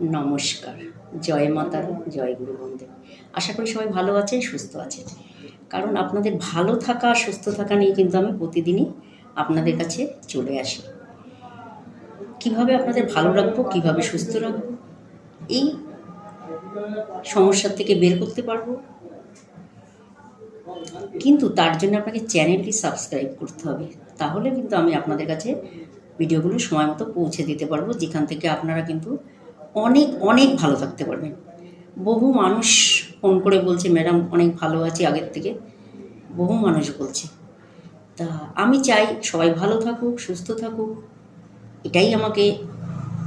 নমস্কার। জয় মাতার, জয় গুরু বন্ধু। আশা করি সবাই ভালো আছেন, সুস্থ আছেন। কারণ আপনাদের ভালো থাকা, সুস্থ থাকা নিয়ে কিন্তু আমি প্রতিদিনই আপনাদের কাছে চলে আসি। কীভাবে আপনাদের ভালো রাখব, কীভাবে সুস্থ রাখব, এই সমস্যার থেকে বের করতে পারব। কিন্তু তার জন্য আপনাকে চ্যানেলটি সাবস্ক্রাইব করতে হবে। তাহলে কিন্তু আমি আপনাদের কাছে ভিডিওগুলো সময় মতো পৌঁছে দিতে পারব। যেখান থেকে আপনারা কিন্তু অনেক অনেক ভালো থাকতে পারবেন বহু মানুষ ফোন করে বলছে, ম্যাডাম, অনেক ভালো আছি আগের থেকে। বহু মানুষ বলছে। তা আমি চাই সবাই ভালো থাকুক, সুস্থ থাকুক। এটাই আমাকে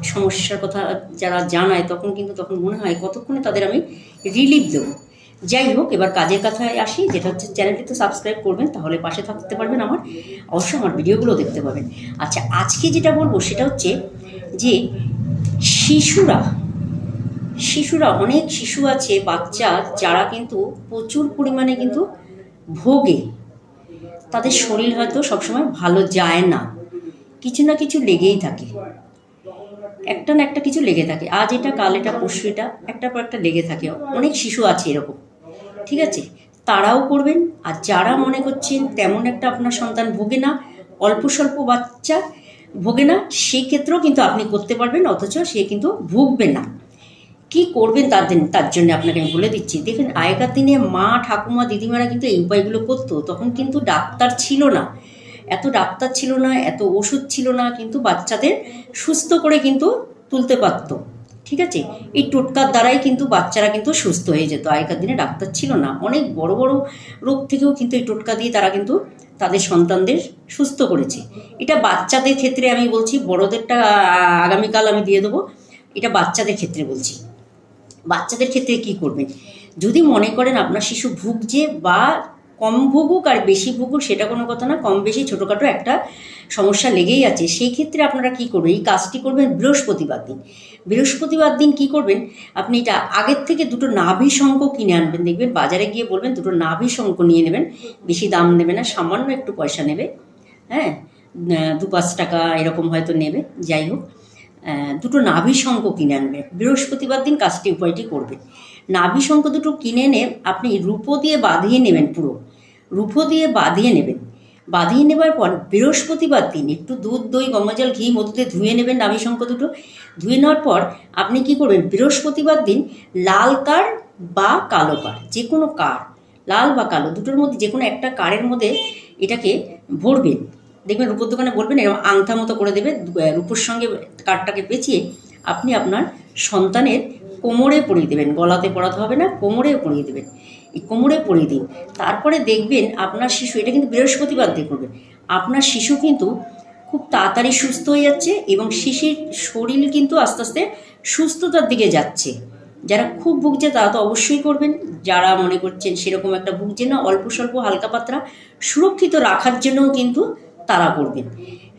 সমস্যার কথা যারা জানায়, তখন কিন্তু তখন মনে হয় কতক্ষণে তাদের আমি রিলিফ দেবো। যাই হোক, এবার কাজের কথায় আসি, যেটা হচ্ছে চ্যানেলটি তো সাবস্ক্রাইব করবেন, তাহলে পাশে থাকতে পারবেন আমার। অবশ্যই আমার ভিডিওগুলো দেখতে পাবেন। আচ্ছা আজকে যেটা বলব সেটা হচ্ছে যে শিশুরা শিশুরা, অনেক শিশু আছে, বাচ্চা, যারা কিন্তু প্রচুর পরিমাণে কিন্তু ভোগে। তাদের শরীর হয়তো সবসময় ভালো যায় না। কিছু না কিছু লেগেই থাকে। একটা না একটা কিছু লেগে থাকে। আজ এটা, কাল এটা, পরশু এটা, একটা পর একটা লেগে থাকে। অনেক শিশু আছে এরকম। ঠিক আছে? তারাও করবেন। আর যারা মনে করছেন তেমন একটা আপনার সন্তান ভোগে না, অল্প স্বল্প বাচ্চা ভোগে না, সেই ক্ষেত্রেও কিন্তু আপনি করতে পারবেন, অথচ সে কিন্তু ভুগবে না। কি করবেন তার দিন, তার জন্য আপনাকে আমি বলে দিচ্ছি। দেখেন, আগেকার দিনে মা, ঠাকুমা, দিদিমারা কিন্তু এই উপায়গুলো করতো, তখন কিন্তু ডাক্তার ছিল না। এত ডাক্তার ছিল না, এত ওষুধ ছিল না, কিন্তু বাচ্চাদের সুস্থ করে কিন্তু তুলতে পারতো। ঠিক আছে? এই টোটকার দ্বারাই কিন্তু বাচ্চারা কিন্তু সুস্থ হয়ে যেত। আগেকার দিনে ডাক্তার ছিল না। অনেক বড় বড় রোগ থেকেও কিন্তু এই টোটকা দিয়ে তারা কিন্তু তাদের সন্তানদের সুস্থ করেছে। এটা বাচ্চাদের ক্ষেত্রে আমি বলছি, বড়দেরটা আগামীকাল আমি দিয়ে দেবো। এটা বাচ্চাদের ক্ষেত্রে বলছি। বাচ্চাদের ক্ষেত্রে কি করবেন? যদি মনে করেন আপনার শিশু ভুগছে বা কম ভুগুক আর বেশি ভুগুক সেটা কোনো কথা না, কম বেশি ছোটোখাটো একটা সমস্যা লেগেই আছে। সেই ক্ষেত্রে আপনারা কি করবেন? এই কাজটি করবেন বৃহস্পতিবার দিন। বৃহস্পতিবার দিন কি করবেন? আপনি এটা আগের থেকে দুটো নাভি শঙ্খ কিনে আনবেন। দেখবেন বাজারে গিয়ে বলবেন দুটো নাভি শঙ্খ নিয়ে নেবেন। বেশি দাম নেবে না, সামান্য একটু পয়সা নেবে। হ্যাঁ? দু পাঁচ টাকা এরকম হয়তো নেবে। যাই হোক দুটো নাভি শঙ্খ কিনে আনবে বৃহস্পতিবার দিন কাজটি উপায়টি করবে নাভি শঙ্খ দুটো কিনে এনে আপনি রূপো দিয়ে বাঁধিয়ে নেবেন পুরো। রূপো দিয়ে বাঁধিয়ে নেবেন। বাঁধিয়ে নেবার পর বৃহস্পতিবার দিন একটু দুধ, দই, গঙ্গাজল, ঘি, মধুতে ধুয়ে নেবেন নাভি শঙ্খ দুটো। ধুয়ে নেওয়ার পর আপনি কি করবেন? বৃহস্পতিবার দিন লাল কার বা কালো কার, যে কোনো কার, লাল বা কালো, দুটোর মধ্যে যে কোনো একটা কারের মধ্যে এটাকে ভরবেন। দেখবেন রূপোর দোকানে বলবেন, এরকম আংটা মতো করে দেবে রূপোর সঙ্গে কাঠটাকে পেঁচিয়ে আপনি আপনার সন্তানের কোমরে পরিয়ে দেবেন, গলাতে পরাতে হবে না কোমরে পরিয়ে দেবেন। এই কোমরে পরিয়ে দিন। তারপরে দেখবেন আপনার শিশু, এটা কিন্তু বৃহস্পতিবার দিয়ে করবেন আপনার শিশু কিন্তু খুব তাড়াতাড়ি সুস্থ হয়ে যাচ্ছে এবং শিশুর শরীর কিন্তু আস্তে আস্তে সুস্থতার দিকে যাচ্ছে। যারা খুব ভুগছে তারা তো অবশ্যই করবেন। যারা মনে করছেন সেরকম একটা ভুগছে না, অল্প স্বল্প হালকা পাতলা সুরক্ষিত রাখার জন্যও কিন্তু তারা করবেন।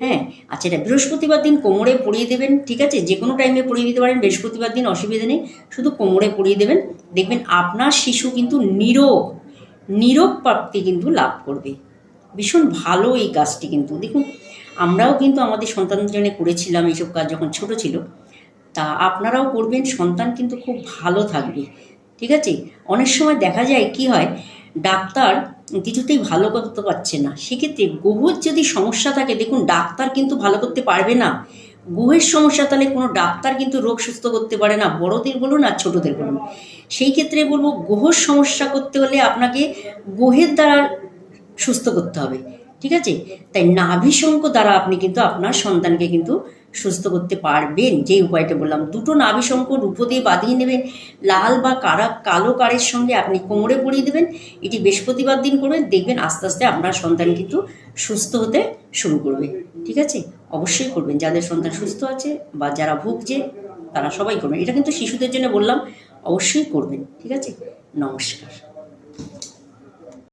হ্যাঁ আচ্ছা এটা বৃহস্পতিবার দিন কোমরে পরিয়ে দেবেন, ঠিক আছে? যে কোনো টাইমে পরিয়ে দিতে পারেন, বৃহস্পতিবার দিন অসুবিধা নেই। শুধু কোমরে পরিয়ে দেবেন। দেখবেন আপনার শিশু কিন্তু নিরোগ নিরোগ প্রাপ্তি কিন্তু লাভ করবে। ভীষণ ভালো এই কাজটি কিন্তু। দেখুন, আমরাও কিন্তু আমাদের সন্তানের জন্য করেছিলাম এইসব কাজ যখন ছোট ছিল। তা আপনারাও করবেন, সন্তান কিন্তু খুব ভালো থাকবে। ঠিক আছে? অনেক সময় দেখা যায় কি হয় ডাক্তার কিছুতেই ভালো করতে পারছে না। সেক্ষেত্রে গ্রহের যদি সমস্যা থাকে, দেখুন ডাক্তার কিন্তু ভালো করতে পারবে না। গ্রহের সমস্যা, তাহলে কোনো ডাক্তার কিন্তু রোগ সুস্থ করতে পারে না। বড়দের বলুন আর ছোটদের বলুন। সেই ক্ষেত্রে বলব গ্রহর সমস্যা করতে হলে আপনাকে গ্রহের দ্বারা সুস্থ করতে হবে। ঠিক আছে? তাই নাভিশঙ্ক দ্বারা আপনি কিন্তু আপনার সন্তানকে কিন্তু সুস্থ করতে পারবেন। যে উপায়টা বললাম, দুটো নাভিশঙ্ক রূপো দিয়ে বাঁধিয়ে নেবেন। লাল বা কারা, কালো কারের সঙ্গে আপনি কোমরে পরিয়ে দেবেন। এটি বৃহস্পতিবার দিন করবেন। দেখবেন আস্তে আস্তে আপনার সন্তান কিন্তু সুস্থ হতে শুরু করবে। ঠিক আছে? অবশ্যই করবেন। যাদের সন্তান সুস্থ আছে বা যারা ভুগছে, তারা সবাই করবেন। এটা কিন্তু শিশুদের জন্য বললাম, অবশ্যই করবেন। ঠিক আছে? নমস্কার।